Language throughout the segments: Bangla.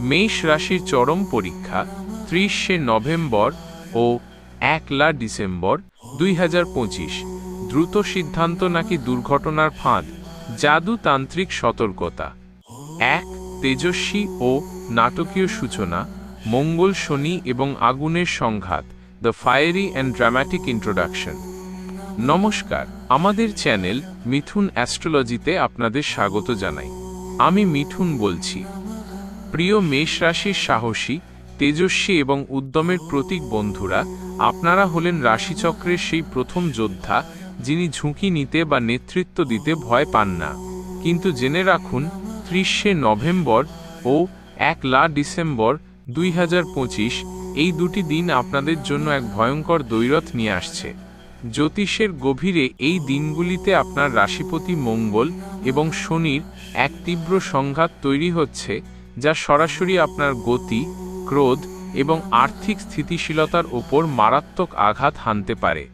মেষ রাশির চরম পরীক্ষা ত্রিশে নভেম্বর ও একলা ডিসেম্বর দুই হাজার পঁচিশ। দ্রুত সিদ্ধান্ত নাকি দুর্ঘটনার ফাঁদ? জাদুতান্ত্রিক সতর্কতা। এক, তেজস্বী ও নাটকীয় সূচনা, মঙ্গল শনি এবং আগুনের সংঘাত, the fiery and dramatic introduction. নমস্কার, আমাদের চ্যানেল মিথুন অ্যাস্ট্রোলজিতে আপনাদের স্বাগত জানাই। আমি মিঠুন বলছি। প্রিয় মেষ রাশির সাহসী, তেজস্বী এবং উদ্যমের প্রতীক বন্ধুরা, আপনারা হলেন রাশিচক্রের সেই প্রথম যোদ্ধা, যিনি ঝুঁকি নিতে বা নেতৃত্ব দিতে ভয় পান না। কিন্তু জেনে রাখুন, ত্রিশে নভেম্বর ও এক লা ডিসেম্বর দুই হাজার পঁচিশ, এই দুটি দিন আপনাদের জন্য এক ভয়ঙ্কর দৈরথ নিয়ে আসছে। জ্যোতিষের গভীরে এই দিনগুলিতে আপনার রাশিপতি মঙ্গল এবং শনির এক তীব্র সংঘাত তৈরি হচ্ছে যা সরাসরি আপনার গতি, ক্রোধ এবং আর্থিক স্থিতিশীলতার ওপর মারাত্মক আঘাত হানতে পারে।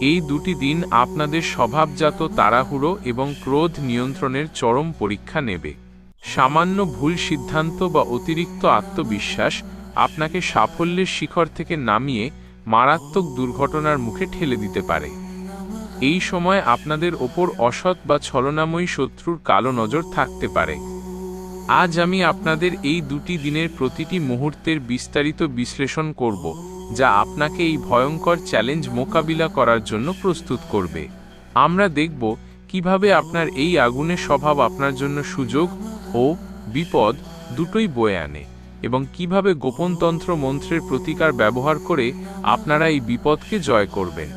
এই দুটি দিন আপনাদের স্বভাবজাত তাড়াহুড়ো এবং ক্রোধ নিয়ন্ত্রণের চরম পরীক্ষা নেবে। সামান্য ভুল সিদ্ধান্ত বা অতিরিক্ত আত্মবিশ্বাস আপনাকে সাফল্যের শিখর থেকে নামিয়ে মারাত্মক দুর্ঘটনার মুখে ঠেলে দিতে পারে। এই সময় আপনাদের ওপর অসৎ বা ছলনাময়ী শত্রুর কালো নজর থাকতে পারে। আজ আমি আপনাদের এই দুটি দিনের প্রতিটি মুহূর্তের বিস্তারিত বিশ্লেষণ করব, যা আপনাকে এই ভয়ঙ্কর চ্যালেঞ্জ মোকাবিলা করার জন্য প্রস্তুত করবে। আমরা দেখব কীভাবে আপনার এই আগুনের স্বভাব আপনার জন্য সুযোগ ও বিপদ দুটোই বয়ে আনে, এবং কীভাবে গোপনতন্ত্র মন্ত্রের প্রতিকার ব্যবহার করে আপনারা এই বিপদকে জয় করবেন।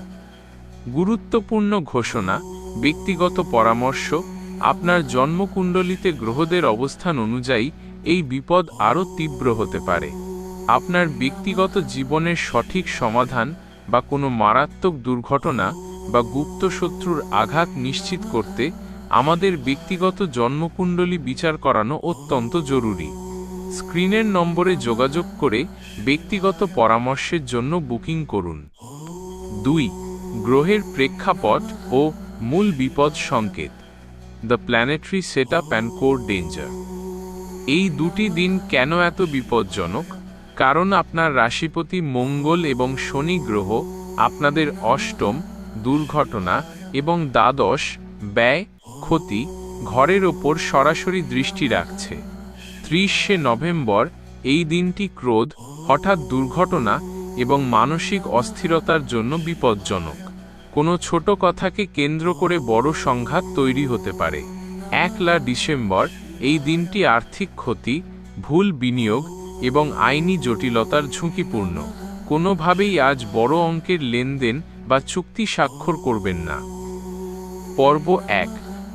গুরুত্বপূর্ণ ঘোষণা, ব্যক্তিগত পরামর্শ আপনার জন্মকুণ্ডলিতে গ্রহদের অবস্থান অনুযায়ী এই বিপদ আরও তীব্র হতে পারে। আপনার ব্যক্তিগত জীবনের সঠিক সমাধান বা কোনো মারাত্মক দুর্ঘটনা বা গুপ্ত শত্রুর আঘাত নিশ্চিত করতে আমাদের ব্যক্তিগত জন্মকুণ্ডলী বিচার করানো অত্যন্ত জরুরি। স্ক্রিনের নম্বরে যোগাযোগ করে ব্যক্তিগত পরামর্শের জন্য বুকিং করুন। দুই, গ্রহের প্রেক্ষাপট ও মূল বিপদ সংকেত। The planetary set up and core danger এই দুটি দিন কেন এত বিপজ্জনক? কারণ আপনার রাশিপতি মঙ্গল এবং শনি গ্রহ, আপনাদের অষ্টম, দুর্ঘটনা এবং দ্বাদশ, ব্যয়, ক্ষতি, ঘরের ওপর সরাসরি দৃষ্টি রাখছে। ত্রিশে নভেম্বর, এই দিনটি ক্রোধ, হঠাৎ দুর্ঘটনা এবং মানসিক অস্থিরতার জন্য বিপজ্জনক। কোনো ছোট কথাকে কেন্দ্র করে বড় সংঘাত তৈরি হতে পারে। একলা ডিসেম্বর, এই দিনটি আর্থিক ক্ষতি, ভুল বিনিয়োগ এবং আইনি জটিলতার ঝুঁকিপূর্ণ। কোনোভাবেই আজ বড় অঙ্কের লেনদেন বা চুক্তি স্বাক্ষর করবেন না। পর্ব এক,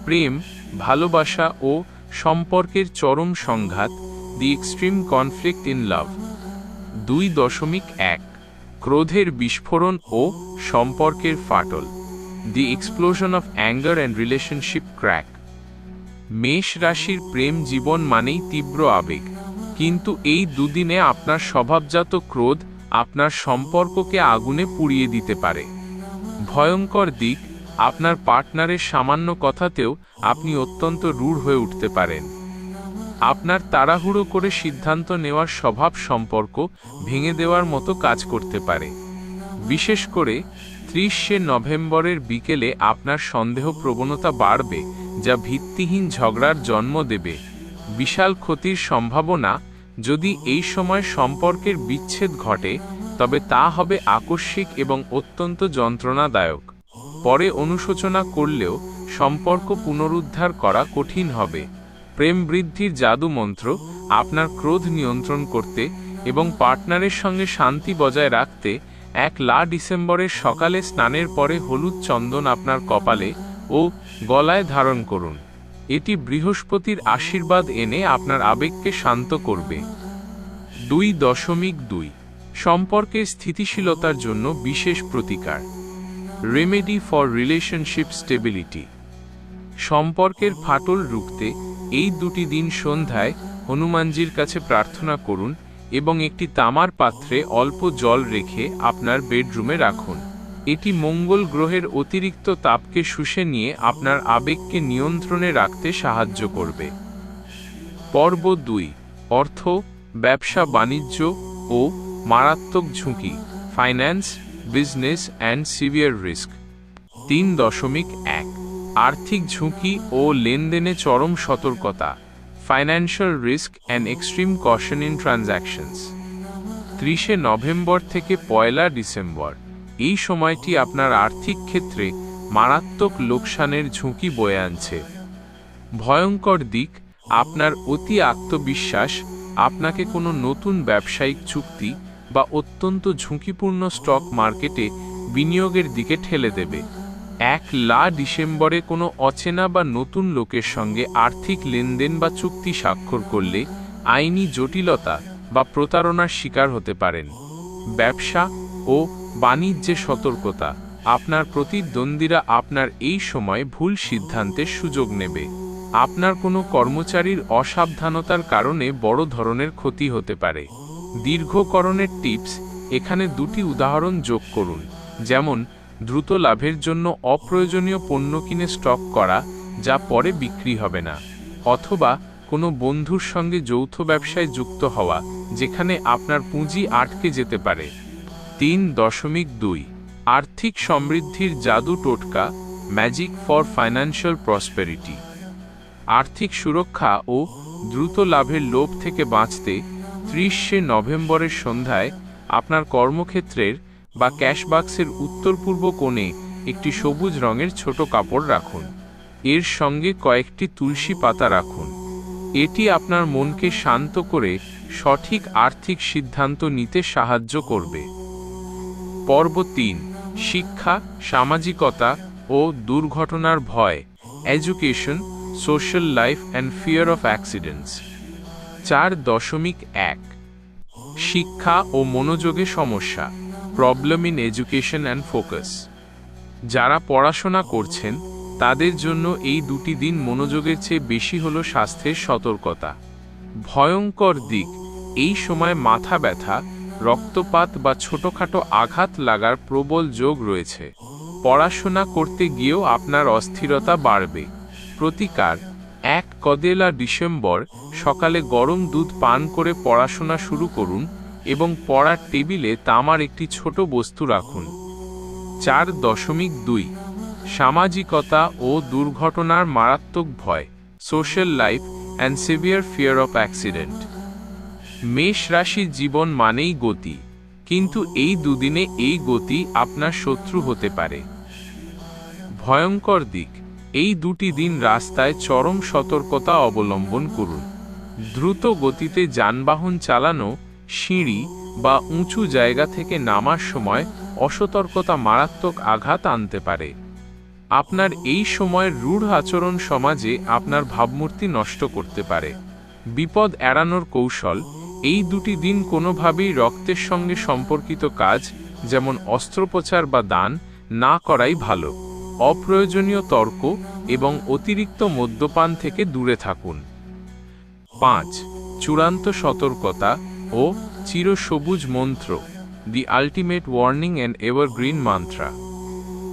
প্রেম, ভালোবাসা ও সম্পর্কের চরম সংঘাত, the extreme conflict in love. দুই দশমিক এক ক্রোধের বিস্ফোরণ ও সম্পর্কের ফাটল। The explosion of anger and relationship crack মেষ রাশির প্রেম জীবন মানেই তীব্র আবেগ। কিন্তু এই দুদিনে আপনার স্বভাবজাত ক্রোধ আপনার সম্পর্ককে আগুনে পুড়িয়ে দিতে পারে। ভয়ঙ্কর দিক আপনার পার্টনারের সামান্য কথাতেও আপনি অত্যন্ত রূঢ় হয়ে উঠতে পারেন। আপনার তাড়াহুড়ো করে সিদ্ধান্ত নেওয়ার স্বভাব সম্পর্ক ভেঙে দেওয়ার মতো কাজ করতে পারে। বিশেষ করে ত্রিশে নভেম্বরের বিকেলে আপনার সন্দেহ প্রবণতা বাড়বে, যা ভিত্তিহীন ঝগড়ার জন্ম দেবে। বিশাল ক্ষতির সম্ভাবনা যদি এই সময় সম্পর্কের বিচ্ছেদ ঘটে, তবে তা হবে আকস্মিক এবং অত্যন্ত যন্ত্রণাদায়ক। পরে অনুশোচনা করলেও সম্পর্ক পুনরুদ্ধার করা কঠিন হবে। প্রেম বৃদ্ধির জাদু মন্ত্র আপনার ক্রোধ নিয়ন্ত্রণ করতে এবং পার্টনারের সঙ্গে শান্তি বজায় রাখতে এক লা ডিসেম্বরের সকালে স্নানের পরে হলুদ চন্দন আপনার কপালে ও গলায় ধারণ করুন। এটি বৃহস্পতির আশীর্বাদ এনে আপনার আবেগকে শান্ত করবে। দুই দশমিক দুই। সম্পর্কের স্থিতিশীলতার জন্য বিশেষ প্রতিকার। রেমেডি ফর রিলেশনশিপ স্টেবিলিটি সম্পর্কের ফাটল রুখতে এই দুটি দিন সন্ধ্যায় হনুমানজির কাছে প্রার্থনা করুন এবং একটি তামার পাত্রে অল্প জল রেখে আপনার বেডরুমে রাখুন। এটি মঙ্গল গ্রহের অতিরিক্ত তাপকে শুষে নিয়ে আপনার আবেগকে নিয়ন্ত্রণে রাখতে সাহায্য করবে। পর্ব দুই, অর্থ, ব্যবসা, বাণিজ্য ও মারাত্মক ঝুঁকি finance business and severe risk তিন দশমিক এক। আর্থিক ঝুঁকি ও লেনদেনে চরম সতর্কতা financial risk and extreme caution in transactions ত্রিশে November থেকে পয়লা ডিসেম্বর, এই সময়টি আপনার আর্থিক ক্ষেত্রে মারাত্মক লোকসানের ঝুঁকি বয়ে আনছে। ভয়ঙ্কর দিক, আপনার অতি আত্মবিশ্বাস, আপনাকে কোনো নতুন ব্যবসায়িক চুক্তি বা অত্যন্ত ঝুঁকিপূর্ণ স্টক মার্কেটে বিনিয়োগের দিকে ঠেলে দেবে। এক লা ডিসেম্বরে কোনো অচেনা বা নতুন লোকের সঙ্গে আর্থিক লেনদেন বা চুক্তি স্বাক্ষর করলে আইনি জটিলতা বা প্রতারণার শিকার হতে পারেন। ব্যবসা ও বাণিজ্যে সতর্কতা। আপনার প্রতিদ্বন্দ্বীরা আপনার এই সময় ভুল সিদ্ধান্তের সুযোগ নেবে। আপনার কোনো কর্মচারীর অসাবধানতার কারণে বড় ধরনের ক্ষতি হতে পারে। দীর্ঘকরণের টিপস, এখানে দুটি উদাহরণ যোগ করুন। যেমন দ্রুত লাভের জন্য অপ্রয়োজনীয় পণ্য কিনে স্টক করা যা পরে বিক্রি হবে না, অথবা কোনো বন্ধুর সঙ্গে যৌথ ব্যবসায় যুক্ত হওয়া যেখানে আপনার পুঁজি আটকে যেতে পারে। তিন দশমিক দুই, আর্থিক সমৃদ্ধির জাদু টোটকা ম্যাজিক ফর ফাইন্যান্সিয়াল প্রসপেরিটি আর্থিক সুরক্ষা ও দ্রুত লাভের লোভ থেকে বাঁচতে ত্রিশে নভেম্বরের সন্ধ্যায় আপনার কর্মক্ষেত্রের বা ক্যাশবাক্সের উত্তর পূর্ব কোণে একটি সবুজ রঙের ছোট কাপড় রাখুন। এর সঙ্গে কয়েকটি তুলসী পাতা রাখুন। এটি আপনার মনকে শান্ত করে সঠিক আর্থিক সিদ্ধান্ত নিতে সাহায্য করবে। পর্ব তিন, শিক্ষা, সামাজিকতা ও দুর্ঘটনার ভয় education social life and fear of accidents চার দশমিক এক, শিক্ষা ও মনোযোগে সমস্যা। Problem in education and focus যারা পড়াশোনা করছেন, তাদের জন্য এই দুটি দিন মনোযোগের চেয়ে বেশি হলো স্বাস্থ্যের সতর্কতা। ভয়ঙ্কর দিক, এই সময় মাথা ব্যথা, রক্তপাত বা ছোটখাটো আঘাত লাগার প্রবল যোগ রয়েছে। পড়াশোনা করতে গিয়েও আপনার অস্থিরতা বাড়বে। প্রতিকার, এক কদেলা ডিসেম্বর সকালে গরম দুধ পান করে পড়াশোনা শুরু করুন এবং পড়ার টেবিলে তামার একটি ছোট বস্তু রাখুন। চার দশমিক দুই। সামাজিকতা ও দুর্ঘটনার মারাত্মক ভয় social life and severe fear of accident মেষ রাশির জীবন মানেই গতি, কিন্তু এই দুদিনে এই গতি আপনার শত্রু হতে পারে। ভয়ঙ্কর দিক, এই দুটি দিন রাস্তায় চরম সতর্কতা অবলম্বন করুন। দ্রুত গতিতে যানবাহন চালানো সিঁড়ি বা উঁচু জায়গা থেকে নামার সময় অসতর্কতা মারাত্মক আঘাত আনতে পারে। আপনার এই সময়ের রূঢ় আচরণ সমাজে আপনার ভাবমূর্তি নষ্ট করতে পারে। বিপদ এড়ানোর কৌশল, এই দুটি দিন কোনোভাবেই রক্তের সঙ্গে সম্পর্কিত কাজ, যেমন অস্ত্রোপচার বা দান, না করাই ভালো। অপ্রয়োজনীয় তর্ক এবং অতিরিক্ত মদ্যপান থেকে দূরে থাকুন। পাঁচ, চূড়ান্ত সতর্কতা ও চিরসবুজ মন্ত্র the ultimate warning and evergreen mantra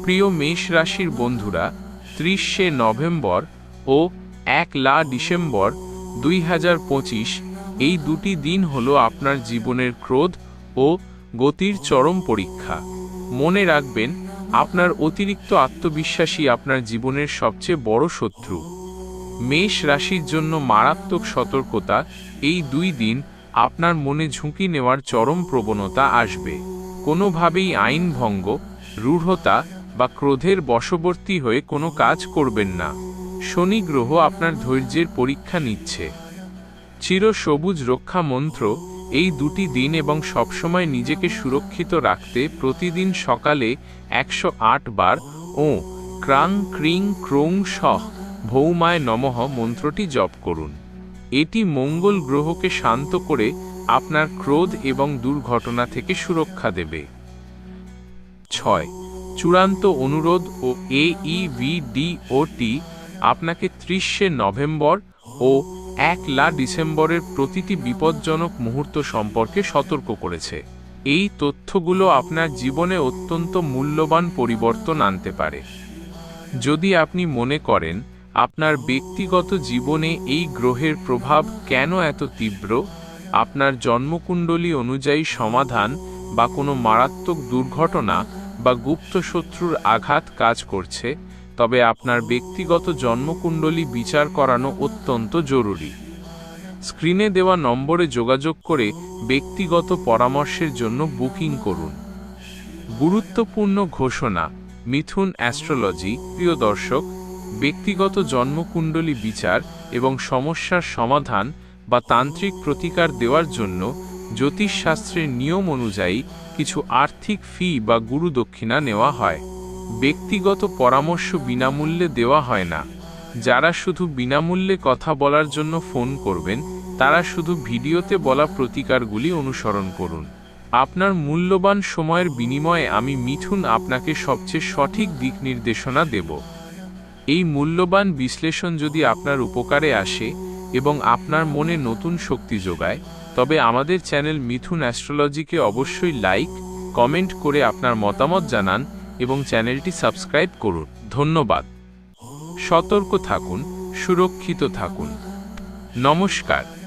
প্রিয় মেষ রাশির বন্ধুরা, ত্রিশে নভেম্বর ও এক লা ডিসেম্বর দুই হাজার পঁচিশ এই দুটি দিন হল আপনার জীবনের ক্রোধ ও গতির চরম পরীক্ষা। মনে রাখবেন, আপনার অতিরিক্ত আত্মবিশ্বাসী আপনার জীবনের সবচেয়ে বড় শত্রু। মেষ রাশির জন্য মারাত্মক সতর্কতা এই দুই দিন আপনার মনে ঝুঁকি নেওয়ার চরম প্রবণতা আসবে। কোনোভাবেই আইন ভঙ্গ, রূঢ়তা বা ক্রোধের বশবর্তী হয়ে কোনো কাজ করবেন না। শনি গ্রহ আপনার ধৈর্যের পরীক্ষা নিচ্ছে। চির সবুজ রক্ষা মন্ত্র, এই দুটি দিন এবং সবসময় নিজেকে সুরক্ষিত রাখতে প্রতিদিন সকালে একশো আট বার ও ক্রাং ক্রিং ক্রোং সহ ভৌমায় নমঃ মন্ত্রটি জপ করুন। এটি মঙ্গল গ্রহকে শান্ত করে আপনার ক্রোধ এবং দুর্ঘটনা থেকে সুরক্ষা দেবে। ছয়, চূড়ান্ত অনুরোধ ও এইভিডিওটি আপনাকে ত্রিশে নভেম্বর ও এক লা ডিসেম্বরের প্রতিটি বিপজ্জনক মুহূর্ত সম্পর্কে সতর্ক করেছে। এই তথ্যগুলো আপনার জীবনে অত্যন্ত মূল্যবান পরিবর্তন আনতে পারে। যদি আপনি মনে করেন আপনার ব্যক্তিগত জীবনে এই গ্রহের প্রভাব কেন এত তীব্র? আপনার জন্মকুণ্ডলী অনুযায়ী সমাধান বা কোনো মারাত্মক দুর্ঘটনা বা গুপ্ত শত্রুর আঘাত কাজ করছে, তবে আপনার ব্যক্তিগত জন্মকুণ্ডলী বিচার করানো অত্যন্ত জরুরি। স্ক্রিনে দেওয়া নম্বরে যোগাযোগ করে ব্যক্তিগত পরামর্শের জন্য বুকিং করুন। গুরুত্বপূর্ণ ঘোষণা, মিথুন অ্যাস্ট্রোলজি, প্রিয় দর্শক ব্যক্তিগত জন্মকুণ্ডলী বিচার এবং সমস্যার সমাধান বা তান্ত্রিক প্রতিকার দেওয়ার জন্য জ্যোতিষশাস্ত্রের নিয়ম অনুযায়ী কিছু আর্থিক ফি বা গুরু দক্ষিণা নেওয়া হয়। ব্যক্তিগত পরামর্শ বিনামূল্যে দেওয়া হয় না। যারা শুধু বিনামূল্যে কথা বলার জন্য ফোন করবেন, তারা শুধু ভিডিওতে বলা প্রতিকারগুলি অনুসরণ করুন। আপনার মূল্যবান সময়ের বিনিময়ে আমি মিথুন আপনাকে সবচেয়ে সঠিক দিক নির্দেশনা দেব। এই মূল্যবান বিশ্লেষণ যদি আপনার উপকারে আসে এবং আপনার মনে নতুন শক্তি যোগায়, তবে আমাদের চ্যানেল মিথুন অ্যাস্ট্রোলজিকে অবশ্যই লাইক, কমেন্ট করে আপনার মতামত জানান এবং চ্যানেলটি সাবস্ক্রাইব করুন। ধন্যবাদ। সতর্ক থাকুন, সুরক্ষিত থাকুন। নমস্কার।